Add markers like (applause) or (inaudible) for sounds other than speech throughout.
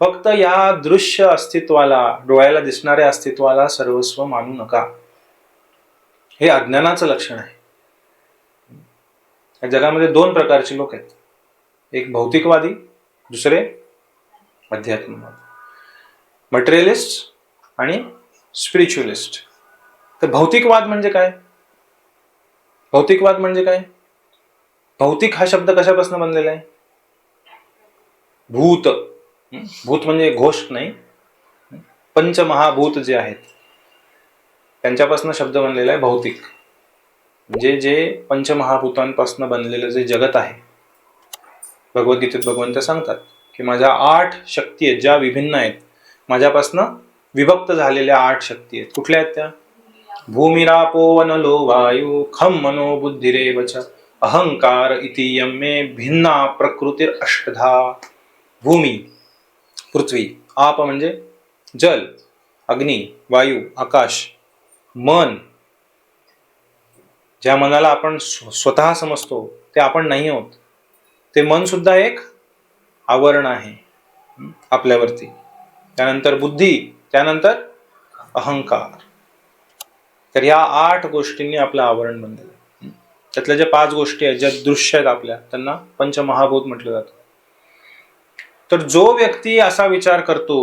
फक्त या दृश्य अस्तित्वाला डोळ्याला दिसणाऱ्या अस्तित्वाला सर्वस्व मानू नका. हे अज्ञानाचं लक्षण आहे. या जगामध्ये दोन प्रकारचे लोक आहेत. एक भौतिकवादी दुसरे अध्यात्मवादी. मटेरियलिस्ट आणि स्पिरिच्युअलिस्ट तर भौतिकवाद म्हणजे काय? भौतिकवाद म्हणजे काय? भौतिक हा शब्द कशापासून बनलेला आहे? भूत. भूत म्हणजे घोष नाही. पंचमहाभूत जे आहेत त्यांच्यापासून शब्द बनलेला आहे भौतिक. म्हणजे जे पंचमहाभूतांपासून बनलेलं जे जगत आहे भगवद्गीतेत भगवंत सांगतात की माझ्या आठ शक्ती आहेत ज्या विभिन्न आहेत माझ्यापासनं विभक्त झालेल्या आठ शक्ती आहेत. कुठल्या आहेत त्या? भूमिरापो वनलो वायू खम मनो बुद्धिरे वच अहंकार इति यमे भिन्ना प्रकृतीर अष्टधा भूमी पृथ्वी आप म्हणजे जल अग्नी वायू आकाश मन. ज्या मनाला आपण स्व- स्वतः समजतो ते आपण नाही आहोत. ते मन सुद्धा एक आवरण आहे आपल्यावरती. त्यानंतर बुद्धी त्यानंतर अहंकार. तर या आठ गोष्टींनी आपलं आवरण बनलेलं आहे त्यातल्या ज्या पाच गोष्टी आहेत ज्या दृश्य आहेत आपल्या त्यांना पंचमहाभूत म्हटलं जातं. तर जो व्यक्ती असा विचार करतो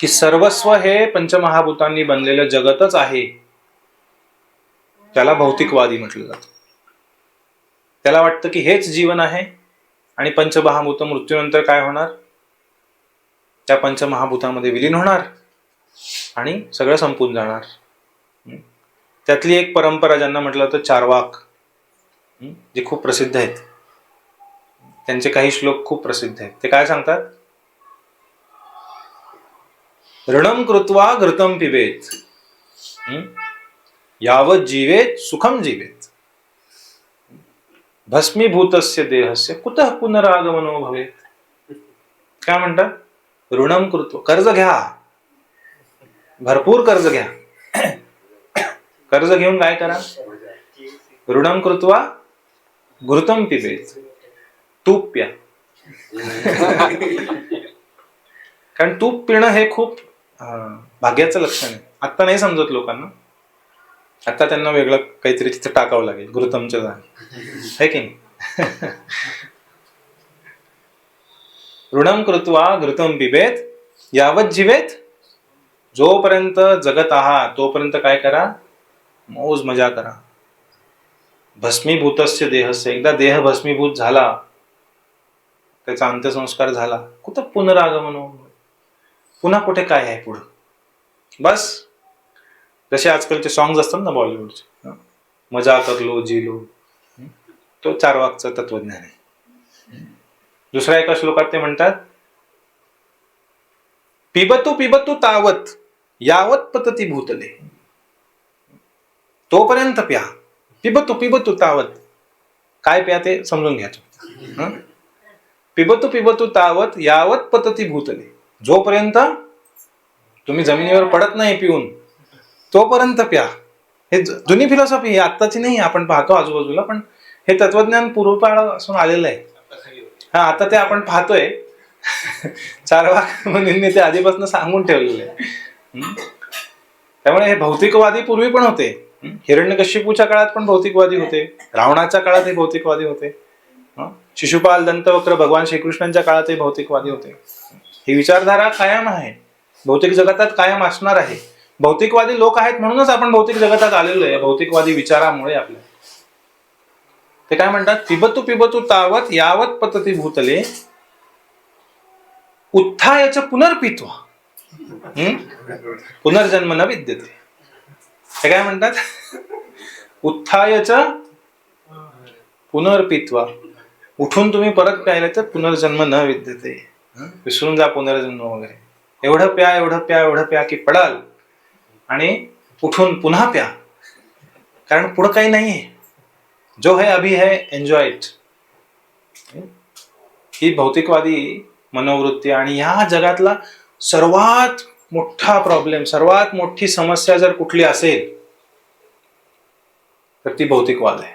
की सर्वस्व हे पंचमहाभूतांनी बनलेलं जगतच आहे त्याला भौतिकवादी म्हटलं जातं. त्याला वाटतं की हेच जीवन आहे आणि पंचमहाभूत मृत्यूनंतर काय होणार? त्या पंचमहाभूतामध्ये विलीन होणार आणि सगळं संपून जाणार. त्यातली एक परंपरा ज्यांना म्हटलं तर चारवाक जे खूप प्रसिद्ध आहेत. त्यांचे काही श्लोक खूप प्रसिद्ध आहेत. ते काय सांगतात? ऋणम कृत्वा घृतम पिबेत. यावत जीवेत सुखम जीवेत. भस्मीभूतस्य देहस्य कुतः पुनरागमनो भवेत? काय म्हणतात? ऋणम कृत्व कर्ज घ्या. भरपूर कर्ज घ्या. कर्ज घेऊन काय करा? ऋणम कृत्वा घृतम पिबेत. तूप प्या कारण तूप पिणं हे खूप भाग्याचं लक्षण आहे. आत्ता नाही समजत लोकांना. आता त्यांना वेगळं काहीतरी तिथं टाकावं लागेल गुरुतमच्या जाण है की नाही? ऋणम कृत्वा घृतम पिबेत यावत जीवेत जोपर्यंत जगत आहात तोपर्यंत काय करा? मौज मजा करा. भस्मीभूतस्य देहस्य. एकदा देह भस्मीभूत झाला त्याचा अंत्यसंस्कार झाला. कुठं पुनरागमन पुन्हा कुठे काय आहे पुढं? बस. जसे आजकालचे सॉंग्स असतात ना बॉलिवूडचे मजा करलो जिलो. तो चारवाकचं तत्वज्ञान आहे. दुसऱ्या एका श्लोकात ते म्हणतात पिबतू पिबतू तावत यावत पतती भूतले. तोपर्यंत प्या. पिबतू पिबतू तावत. काय प्या ते समजून घ्यायचं पिबतु पिबतु तावत यावत पतती भूतले. जोपर्यंत तुम्ही जमिनीवर पडत नाही पिऊन तोपर्यंत प्या. हे जुनी फिलॉसॉफी ही आत्ताची नाही आपण पाहतो आजूबाजूला पण हे तत्वज्ञान पूर्वकाळापासून आलेलं आहे. हा आता ते आपण पाहतोय. (laughs) चार मुनींनी ते आधीपासून सांगून ठेवलेलं आहे. त्यामुळे हे भौतिकवादी पूर्वी पण होते. हिरण्यकशिपूच्या हिरण्यकश्यपूच्या काळात पण भौतिकवादी होते. रावणाच्या काळात हे भौतिकवादी होते. शिशुपाल दंतवक्र भगवान श्रीकृष्णांच्या काळात हे भौतिकवादी होते. ही विचारधारा कायम आहे. भौतिक जगतात कायम असणार आहे. भौतिकवादी लोक आहेत म्हणूनच आपण भौतिक जगतात आलेलो आहे. भौतिकवादी विचारामुळे आपल्या. ते काय म्हणतात? पिबतू पिबतू तावत यावत पतती भूतले. उत्थायच पुनर्पित्वा. हम्म? पुनर्जन्म न विद्यते. हे काय म्हणतात? उत्थायच पुनर्पित्वा. उठून तुम्ही परत प्यायला तर पुनर्जन्म न विद्यते? विसरून जा पुनर्जन्म वगैरे. एवढं प्या एवढं प्या एवढं प्या की पडाल आणि उठून पुन्हा प्या. कारण पुढं काही नाहीये. जो है अभी है एन्जॉय इट ही भौतिकवादी मनोवृत्ती आणि ह्या जगातला सर्वात मोठा प्रॉब्लेम सर्वात मोठी समस्या जर कुठली असेल तर ती भौतिकवाद आहे.